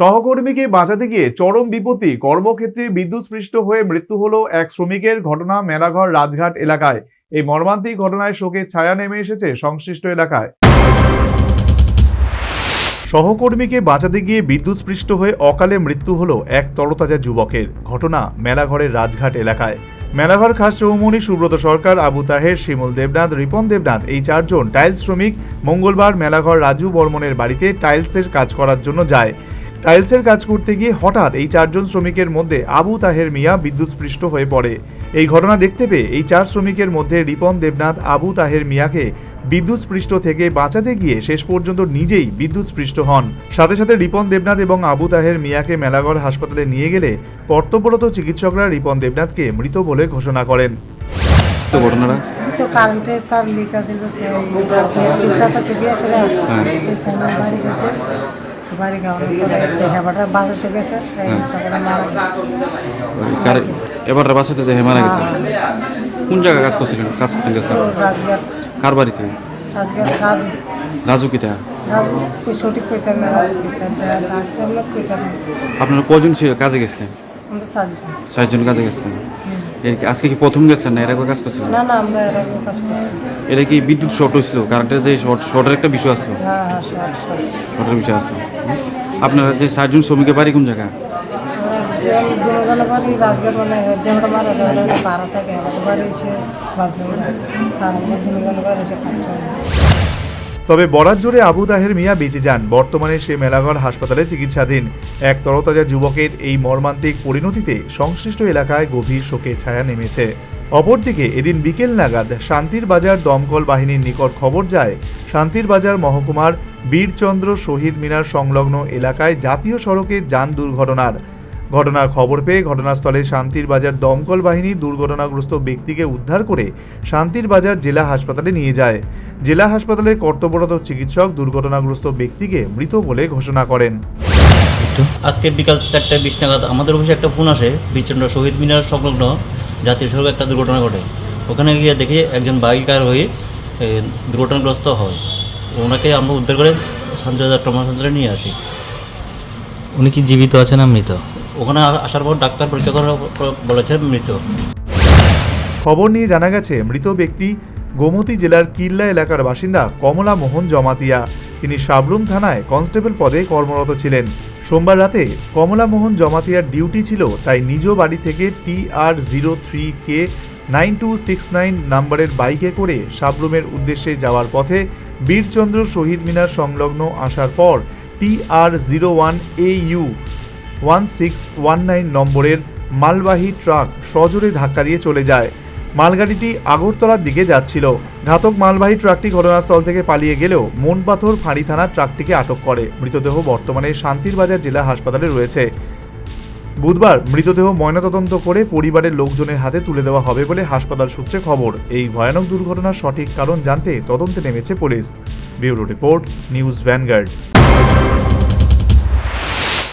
সহকর্মীকে বাঁচাতে গিয়ে চরম বিপত্তি। কর্মক্ষেত্রে বিদ্যুৎস্পৃষ্ট হয়ে মৃত্যু হলো এক শ্রমিকের ঘটনা মেলাঘর রাজঘাট এলাকায়। এই মর্মান্তিক ঘটনায় শোকের ছায়া নেমে এসেছে সংশ্লিষ্ট এলাকায়। সহকর্মীকে বাঁচাতে গিয়ে বিদ্যুৎস্পৃষ্ট হয়ে অকালে মৃত্যু হলো এক তরতাজা যুবকের। ঘটনা মেলাঘরের রাজঘাট এলাকায়। মেলাঘর খাস চৌমনি সুব্রত সরকার, আবু তাহের, শিমুল দেবনাথ, রিপন দেবনাথ এই চারজন টাইলস শ্রমিক মঙ্গলবার মেলাঘর রাজু বর্মনের বাড়িতে টাইলসের কাজ করার জন্য যায়। টাইলসের কাজ করতে গিয়ে হঠাৎ এই চারজন শ্রমিকের মধ্যে আবু তাহের মিয়া বিদ্যুৎস্পৃষ্ট হয়ে পড়ে। এই ঘটনা দেখতে পেয়ে এই চার শ্রমিকের মধ্যে রিপন দেবনাথ আবু তাহের মিয়াকে বিদ্যুৎস্পৃষ্ট থেকে বাঁচাতে গিয়ে শেষ পর্যন্ত নিজেই বিদ্যুৎস্পৃষ্ট হন। সাথে সাথে রিপন দেবনাথ এবং আবু তাহের মিয়াকে মেলাঘর হাসপাতালে নিয়ে গেলে কর্তব্যরত চিকিৎসকরা রিপন দেবনাথকে মৃত বলে ঘোষণা করেন। ঘটনাটা? তো কারেন্টে তার লিক তো। বাড়ি তো পরে হেবাটা বাঁচাতে গেছে। এবার বাসাতে যে মারা গেছে। কোন জায়গায় কাজ করছিলেন? কাজ করতে গেছিলেন কার বাড়িতে? রাজু। না আপনারা কজন ছিল কাজে গেছিলেন? চারজন কাজে গেছিলেন। আজকে কি প্রথম গেছিলেন না এর আগে কাজ করছিলেন না না আমরা এর আগে কাজ করছি। এটা কি বিদ্যুৎ শর্ট হয়েছিল? কারেন্টের যে শর্ট শর্টের একটা বিষয় আসলো। হ্যাঁ হ্যাঁ শর্ট শর্ট। শর্টের বিষয় আসলো। আপনারা যে ষাটজন শ্রমিকের বাড়ি কোন জায়গা দুজনের বাড়ি রাজঘাট মানে যেটা মারা পাড়া থাকে আমাদের বাড়ি হচ্ছে বাথরুম আর আমার বাড়ি হচ্ছে তবে বরাত জোরে আবু তাহের মিয়া বেঁচে যান। বর্তমানে সে মেলাঘর হাসপাতালে চিকিৎসাধীন। এক তরতাজা যুবকের এই মর্মান্তিক পরিণতিতে সংশ্লিষ্ট এলাকায় গভীর শোকের ছায়া নেমেছে। অপরদিকে, এদিন বিকেল নাগাদ শান্তির বাজার দমকল বাহিনীর নিকট খবর যায়, শান্তির বাজার মহকুমার বীরচন্দ্র শহীদ মিনার সংলগ্ন এলাকায় জাতীয় সড়কে যান দুর্ঘটনার ঘটনার খবর পেয়ে ঘটনাস্থলে শান্তির বাজার দমকল বাহিনী দুর্ঘটনাগ্রস্ত ব্যক্তিকে উদ্ধার করে শান্তির বাজার জেলা হাসপাতালে নিয়ে যায়। জেলা হাসপাতালের কর্তব্যরত চিকিৎসক দুর্ঘটনাগ্রস্ত ব্যক্তিকে মৃত বলে ঘোষণা করেন। আজকে বিকাল চারটে বিশ নাগাদ আমাদের অফিসে একটা ফোন আসে বিচন্দ্র শহীদ মিনার সংলগ্ন জাতীয় সড়কে একটা দুর্ঘটনা ঘটে। ওখানে গিয়ে দেখি একজন বাইকার হয়ে দুর্ঘটনাগ্রস্ত হয়। ওনাকে আমরা উদ্ধার করে শান্তিবাজার ট্রমা সেন্টারে নিয়ে আসি। উনি কি জীবিত আছেন না মৃত? ওখানে আসার পর ডাক্তার পরীক্ষা পর বলেছে মৃত। খবর নিয়ে জানা গেছে, মৃত ব্যক্তি গোমতী জেলার কিল্লা এলাকার বাসিন্দা কমলা মোহন জমাতিয়া। তিনি সাবরুম থানায় কনস্টেবল পদে কর্মরত ছিলেন। সোমবার রাতে কমলা মোহন জমাতিয়ার ডিউটি ছিল তাই নিজ বাড়ি থেকে T R zero three K nine two six nine নাম্বারের বাইকে করে সাবরুমের উদ্দেশ্যে যাওয়ার পথে বীরচন্দ্র শহীদ মিনার সংলগ্ন আসার পর T R zero one A U one six one nine নম্বরের মালবাহী ট্রাক সজোরে ধাক্কা দিয়ে চলে যায়। মালগাড়িটি আগরতলার দিকে যাচ্ছিল। ঘাতক মালবাহী ট্রাকটি ঘটনাস্থল থেকে পালিয়ে গেলেও মনপাথর ফাঁড়ি থানার ট্রাকটিকে আটক করে। মৃতদেহ বর্তমানে শান্তির বাজার জেলা হাসপাতালে রয়েছে। বুধবার মৃতদেহ ময়নাতদন্ত করে পরিবারের লোকজনের হাতে তুলে দেওয়া হবে বলে হাসপাতাল সূত্রে খবর। এই ভয়ানক দুর্ঘটনার সঠিক কারণ জানতে তদন্তে নেমেছে police. Bureau report, news Vanguard.